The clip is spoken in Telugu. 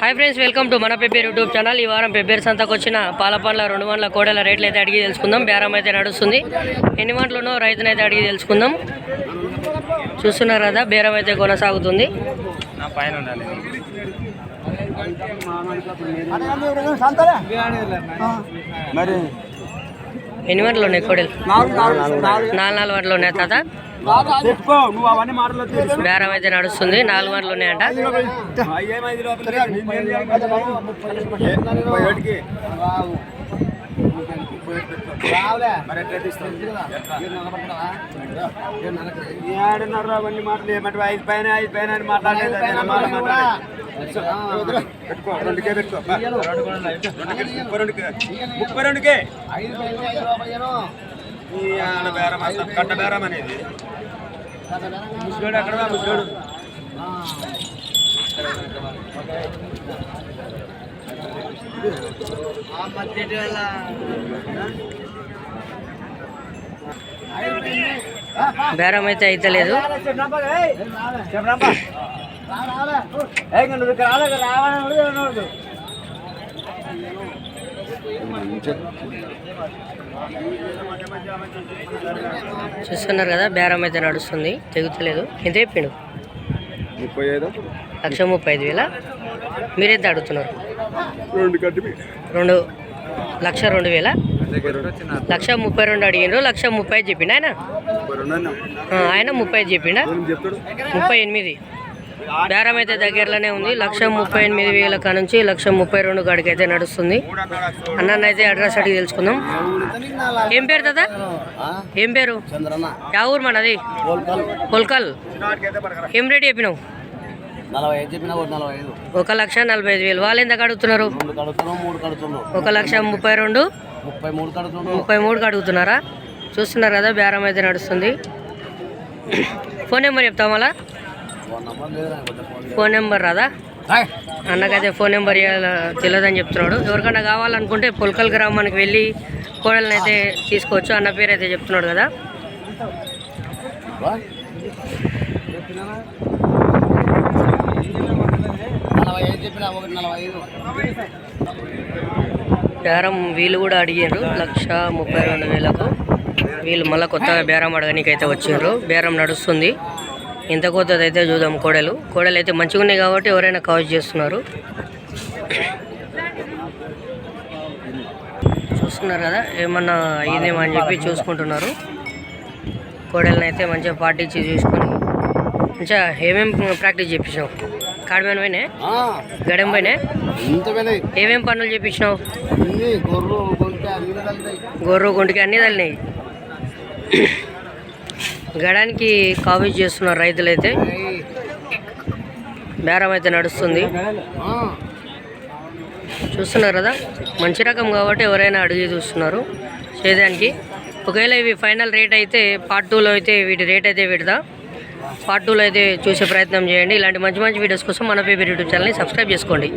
హాయ్ ఫ్రెండ్స్ వెల్కమ్ టు మన పెబ్బేరు యూట్యూబ్ ఛానల్ ఈ వారం పెబ్బేరు సంతకు వచ్చిన పాల పండ్ల రెండు వందల కోడల రేట్లు అయితే అడిగి తెలుసుకుందాం. బేరం అయితే నడుస్తుంది. ఎన్ని వంటలునో రైతునైతే అడిగి తెలుసుకుందాం. చూస్తున్నారు కదా బేరం అయితే కొనసాగుతుంది. నా పైన ఉండాలి. మరి ఎన్ని వంటలు ఉన్నాయి కోడలు? నాలుగు నాలుగు నాలుగు నాలుగు నాలుగు వంటలు ఉన్నాయి తాత? బేరం అయితే నడుస్తుంది. నాలుగు వంటలు ఉన్నాయంట? ఏడున్నర అవన్నీ మాటలు ఏమంటే ఐదు పైన ఐదు పైన అని మాట్లాడలేదు. పెట్టుకో రెండుకే పెట్టుకో ముప్పై రెండుకే ముప్పై రెండుకే ఈ ఆడ బేరం కట్ట బేరం అనేది. ముసలోడు అక్కడ రా, ముసలోడు బేరం అయితే అయితే లేదు చూస్తున్నారు కదా బేరం అయితే నడుస్తుంది. తెగుతలేదు. ఎంత చెప్పిండు? ముప్పై ఐదు. లక్ష ముప్పై ఐదు వేల? మీరెంత అడుగుతున్నారు? రెండు లక్ష రెండు వేల? లక్ష ముప్పై రెండు అడిగిండ్రు లక్ష ముప్పై ఐదు చెప్పిండు ఆయన? ఆయన ముప్పై ఐదు చెప్పిండా? ముప్పై ఎనిమిది. బేరం అయితే దగ్గరలోనే ఉంది. లక్ష ముప్పై ఎనిమిది వేల కాడ నుంచి లక్ష ముప్పై రెండు కాడికి అయితే నడుస్తుంది. అన్న అయితే అడ్రస్ అడిగి తెలుసుకుందాం. ఏం పేరు కదా ఏం పేరు? యా ఊరు మనది? పొల్కల్ ఏం రేట్ చెప్పినావు? ఒక లక్ష నలభై ఐదు వేలు. వాళ్ళు ఎంత అడుగుతున్నారు? ఒక లక్ష ముప్పై రెండు ముప్పై మూడు అడుగుతున్నారా? చూస్తున్నారు కదా బేరం అయితే నడుస్తుంది. ఫోన్ నెంబర్ చెప్తాం మళ్ళా? ఫోన్ నంబర్ రాదా? అన్నకైతే ఫోన్ నెంబర్ తెలియదని చెప్తున్నాడు. ఎవరికైనా కావాలనుకుంటే పుల్కల్ గ్రామానికి వెళ్ళి కోడల్ని అయితే తీసుకోవచ్చు. అన్న పేరు అయితే చెప్తున్నాడు కదా. బేరం వీళ్ళు కూడా అడిగారు. లక్ష ముప్పై రెండు వేలకు. వీళ్ళు మళ్ళీ కొత్తగా బేరం అడగనీకి అయితే వచ్చిండ్రు. బేరం నడుస్తుంది. ఎంత కొత్తది అయితే చూద్దాం కోడలు. కోడలు అయితే మంచిగా ఉన్నాయి కాబట్టి ఎవరైనా కావచ్చు చేస్తున్నారు. చూస్తున్నారు కదా ఏమన్నా అయ్యిందేమో అని చెప్పి చూసుకుంటున్నారు. కోడల్ని అయితే మంచిగా పాటించి చూసుకొని మంచిగా ఏమేమి ప్రాక్టీస్ చేయించినావు కాడమేన పోయినాయి గడెం పోయినాయి ఇంత పోయినాయి ఏమేం పనులు తగ్గుతాయి గొర్రె గుంటికి అన్నీ తల్లినాయి. గడానికి కాఫీ చేస్తున్నారు రైతులైతే బేరం అయితే నడుస్తుంది. చూస్తున్నారు కదా? మంచి రకం కాబట్టి ఎవరైనా అడిగి చూస్తున్నారు. చేయడానికి. ఒకవేళ ఇవి ఫైనల్ రేట్ అయితే పార్ట్ టూలో అయితే వీటి రేట్ అయితే పెడతా. పార్ట్ టూలో అయితే చూసే ప్రయత్నం చేయండి. ఇలాంటి మంచి మంచి వీడియోస్ కోసం మన పేపర్ యూట్యూబ్ ఛానల్ని సబ్స్క్రైబ్ చేసుకోండి.